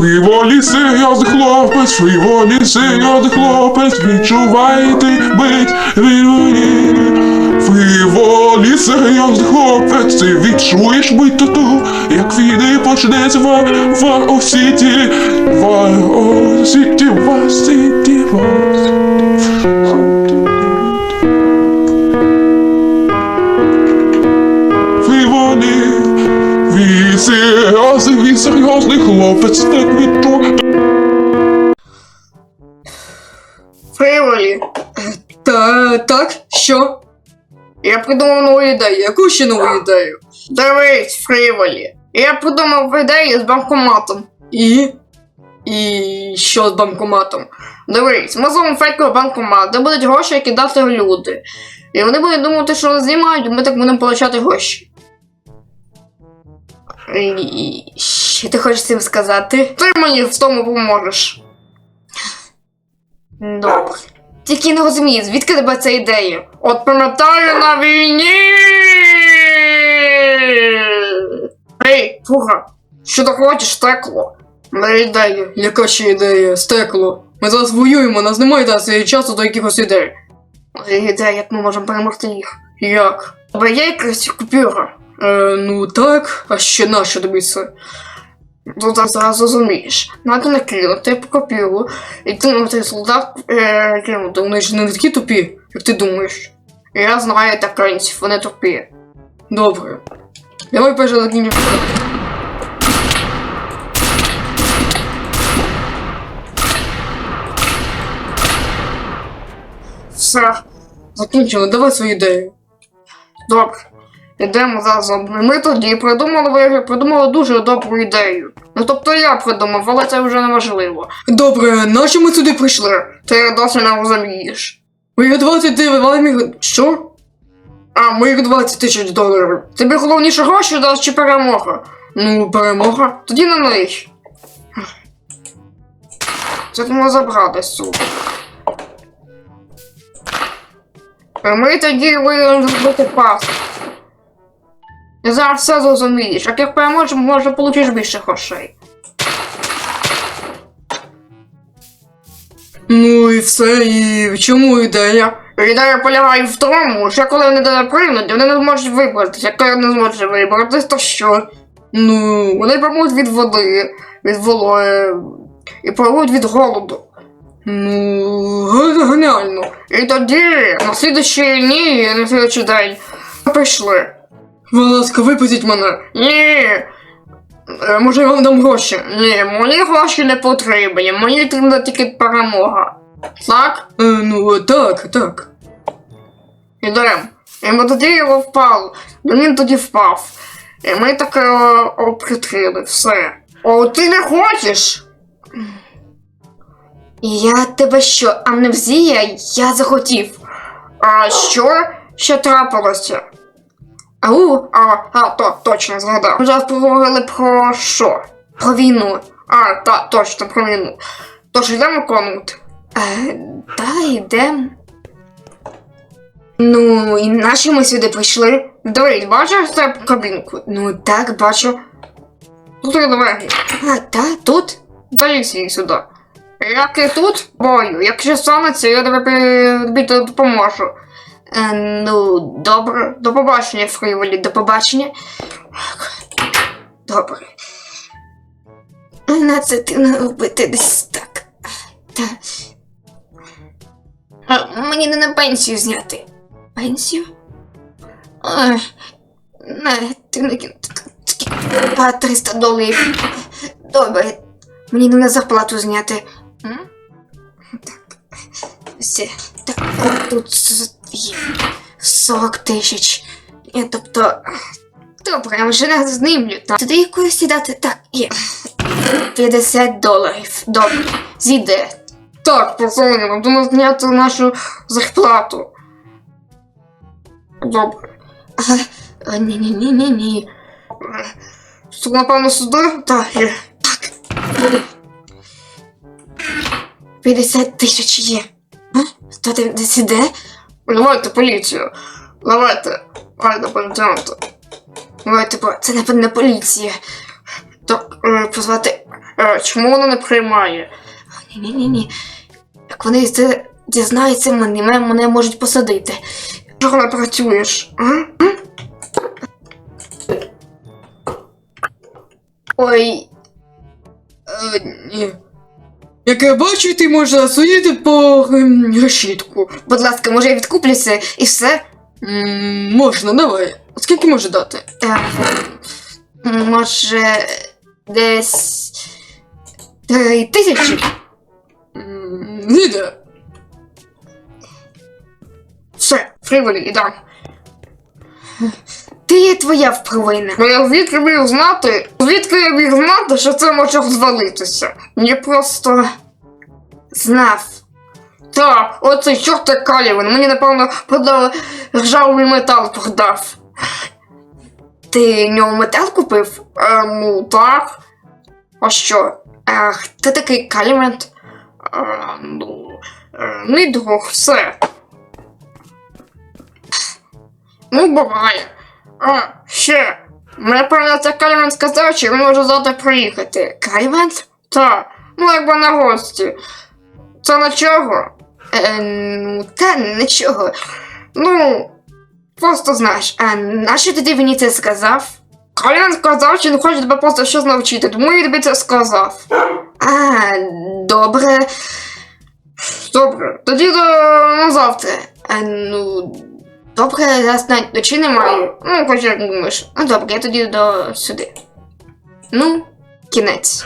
Фріволі серйозний хлопець, фріволі серйозний хлопець, відчувайте бить фріволі. Фріволі серйозний хлопець, ти відчуєш бить тату, як війни почнеться в в осіті, в осіті, в він серйозний, серйозний хлопець, так відчує. Фріволі, Та так, що? я придумав нову ідею. Яку ще нову ідею? Дивись, Фріволі. Я придумав ідею з банкоматом. І. І що з банкоматом? Дивись, ми зробимо фейковий банкомат, де будуть гроші, які дати люди. І вони будуть думати, що нас знімають, і ми так будемо отримати гроші. І... Що ти хочеш цим сказати? Ти мені в тому поможеш. Добре. Тільки не розумію, звідки тебе ця ідея? От пам'ятаю на війні. Ей, фуга, що ти хочеш, текло? На ідею. Яка ще ідея? Стекло. Ми зараз воюємо, нас немає зараз часу до якихось ідей. Ідея, як ми можемо переможти їх. Як? Бо є якась купюра. Е, ну так, а ще нащо тобі це? Ну, ти зараз зрозумієш. Надо накинути по копіру і кинути солдат е, кинути. Вони ж не такі тупі, як ти думаєш. Я знаю таканців, вони тупі. Добре. Давай закінчимо. Все, Закінчили, давай свою ідею. добре. Ідемо зараз. Ми тоді придумали, ви придумали дуже добру ідею. Ну тобто я придумав, але це вже не важливо. Добре, нащо ми сюди прийшли? Ти досі не розумієш. Виготувати ти міг. Що? А, моїх 20 тисяч доларів. Тобі головніше гроші дасть чи перемога? Ну, перемога. Тоді на них. Це тому забрати суд. Ми тоді вирішили зробити пас. Зараз все зрозумієш. Як як переможемо, може получиш більше грошей. Ну і все, і в чому ідея? Ідея полягає в тому, що коли вони до приймуть, вони не зможуть вибратися. Коли не зможуть вибратися, то що? Ну, Вони помруть від води, від вологи і помруть від голоду. ну, ге- геніально. І тоді на слідчий ні, на слідчий день прийшли. Будь ласка, випустіть мене. Ні. Е, може я вам дам гроші? Ні, мені гроші не потрібні, мені потрібна тільки перемога. Так? Е, ну, так, так. Ідем. І ми тоді його впав. Він тоді впав. І ми таке е, обхитрили, все. О, ти не хочеш? Я тебе що, амнезія? Я захотів. А що? Що трапилося? Ау, А, а, то, точно згадав. Ми зараз поговорили про що? про війну. А, та, точно, про війну. Тож йдемо виконувати. Е, та йдемо. Ну, і наші ми сюди прийшли. Дивись, бачиш цю кабінку? Ну так, бачу. Тут є двері. А, та, тут? Залізь її сюди. Як і тут бою, якщо станеться, я тобі допоможу. Е, ну, добре. До побачення, Фріволі. До побачення. Добре. На це ти не робити десь так. Та. А, мені не на пенсію зняти. Пенсію? Ой, не, ти не а, 300 доларів. Добре. Мені не на зарплату зняти. М? Так. Все. Так, тут 40 тисяч. Е, Тобто. Добре, я вже не знімлю. Так. Туди якось сідати. Так, є. 50 доларів. Добре. Зійде. Так, пацани, ми будемо зняти нашу зарплату. Добре. А, ні, ні, ні, ні, ні. Тут, напевно, сюди? Так, є. Так. 50 тисяч є. А? Хто? Давайте поліцію. Давайте. Давайте поліціянти. Ой, типу, це напевно поліція. Так, позвати Е, чому вона не приймає? Ні-ні-ні. Як вони це дізнаються, мене, мене можуть посадити. Чого не працюєш? А? Ой, Е, ні. Як я бачу, ти можеш засудити по ем, решітку. будь ласка, може я відкуплюся і все? М, можна, давай. Скільки може дати? Е, може, десь три тисячі? М, Віде. Все, фриволі, ідам. Ти є твоя впровина. Ну я звідки міг знати, звідки я міг знати, що це може розвалитися? Мені просто. Знав. Так, оцей чортик Калівин, мені напевно продав ржавий метал продав. Ти нього метал купив? Е, ну так. А що? А хто такий Калімент? Е, ну, е, мій друг, все. Ну, буває. А, ще. Мене певно це Калівин сказав, що він може завтра приїхати. Калімент? Так, ну якби на гості. Це на чого? Е, ну, та нічого. Ну, Просто знаєш, а нащо тоді мені це сказав? Калін сказав, що він хоче тебе просто щось навчити, тому я тобі це сказав. А, добре. Добре, тоді до на завтра. А, ну, добре, зараз навіть ночі немає. Ну, хоч як думаєш. Ну, добре, я тоді до сюди. Ну, кінець.